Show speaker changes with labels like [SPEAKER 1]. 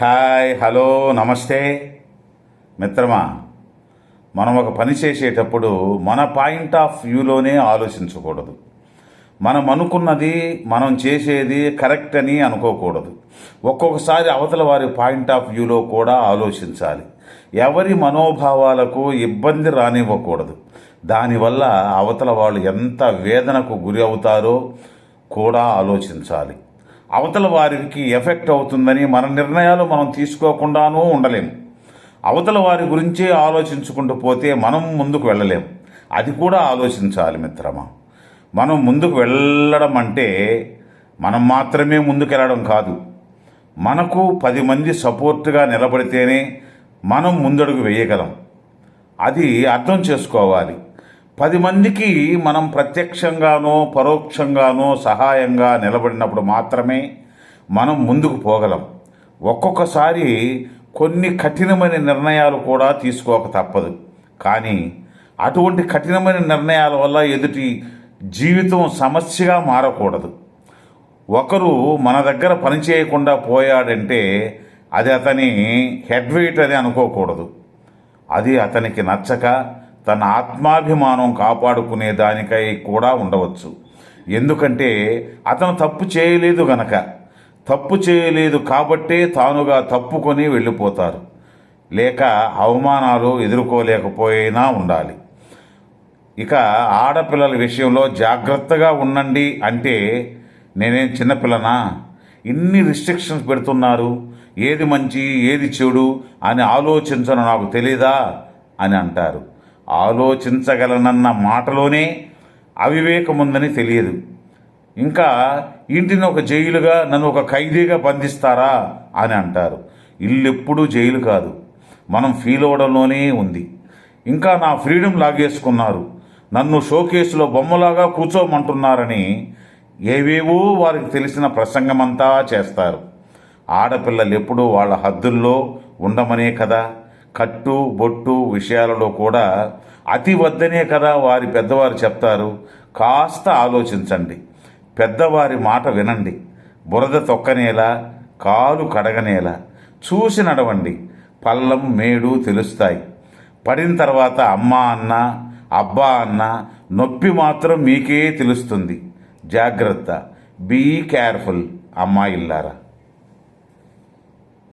[SPEAKER 1] Hi hello నమస్తే. మిత్రమా మనం ఒక పని చేసేటప్పుడు మన పాయింట్ ఆఫ్ వ్యూలోనే ఆలోచించకూడదు. మనం అనుకున్నది మనం చేసేది కరెక్ట్ అని అనుకోకూడదు. ఒక్కొక్కసారి అవతల వారి పాయింట్ ఆఫ్ వ్యూలో కూడా ఆలోచించాలి. ఎవరి మనోభావాలకు ఇబ్బంది రానివ్వకూడదు. దానివల్ల అవతల వాళ్ళు ఎంత వేదనకు గురి అవుతారో కూడా ఆలోచించాలి. అవతల వారికి ఎఫెక్ట్ అవుతుందని మన నిర్ణయాలు మనం తీసుకోకుండానూ ఉండలేము అవతల వారి గురించే ఆలోచించుకుంటూ పోతే మనం ముందుకు వెళ్ళలేం. అది కూడా ఆలోచించాలి మిత్రమా. మనం ముందుకు వెళ్ళడం అంటే మనం మాత్రమే ముందుకెళ్ళడం కాదు. మనకు పది మంది సపోర్ట్గా నిలబడితేనే మనం ముందడుగు వేయగలం. అది అర్థం చేసుకోవాలి. పది మందికి మనం ప్రత్యక్షంగానో పరోక్షంగానో సహాయంగా నిలబడినప్పుడు మాత్రమే మనం ముందుకు పోగలం. ఒక్కొక్కసారి కొన్ని కఠినమైన నిర్ణయాలు కూడా తీసుకోక తప్పదు. కానీ అటువంటి కఠినమైన నిర్ణయాల వల్ల ఎదుటి జీవితం సమస్యగా మారకూడదు. ఒకరు మన దగ్గర పనిచేయకుండా పోయాడంటే అది అతని హెడ్ వెయిట్ అని అనుకోకూడదు. అది అతనికి నచ్చక తన ఆత్మాభిమానం కాపాడుకునే దానికై కూడా ఉండవచ్చు. ఎందుకంటే అతను తప్పు చేయలేదు గనక తప్పు చేయలేదు కాబట్టే తానుగా తప్పుకొని వెళ్ళిపోతారు. లేక అవమానాలు ఎదుర్కోలేకపోయినా ఉండాలి. ఇక ఆడపిల్లల విషయంలో జాగ్రత్తగా ఉండండి అంటే నేనేం చిన్నపిల్లనా? ఇన్ని రిస్ట్రిక్షన్స్ పెడుతున్నారు ఏది మంచి ఏది చెడు అని ఆలోచించను నాకు తెలీదా? అని అంటారు. ఆలోచించగలనన్న మాటలోనే అవివేకం ఉందని తెలియదు. ఇంకా ఇంటిని ఒక జైలుగా నన్ను ఒక ఖైదీగా బంధిస్తారా అని అంటారు. ఇల్లెప్పుడూ జైలు కాదు. మనం ఫీల్ అవ్వడంలోనే ఉంది. ఇంకా నా ఫ్రీడమ్ లాగేసుకున్నారు. నన్ను షోకేసులో బొమ్మలాగా కూర్చోమంటున్నారని ఏవేవో వారికి తెలిసిన ప్రసంగమంతా చేస్తారు. ఆడపిల్లలు ఎప్పుడూ వాళ్ళ హద్దుల్లో ఉండమనే కదా. కట్టు బొట్టు విషయాలలో కూడా అతి వద్దనే కదా వారి పెద్దవారు చెప్తారు. కాస్త ఆలోచించండి. పెద్దవారి మాట వినండి. బురద తొక్కనేలా కాలు కడగనేలా. చూసి నడవండి. పల్లం మేడు తెలుస్తాయి. పడిన తర్వాత అమ్మ అన్న అబ్బా అన్న నొప్పి మాత్రం మీకే తెలుస్తుంది. జాగ్రత్త. Be careful అమ్మాయిల్లారా.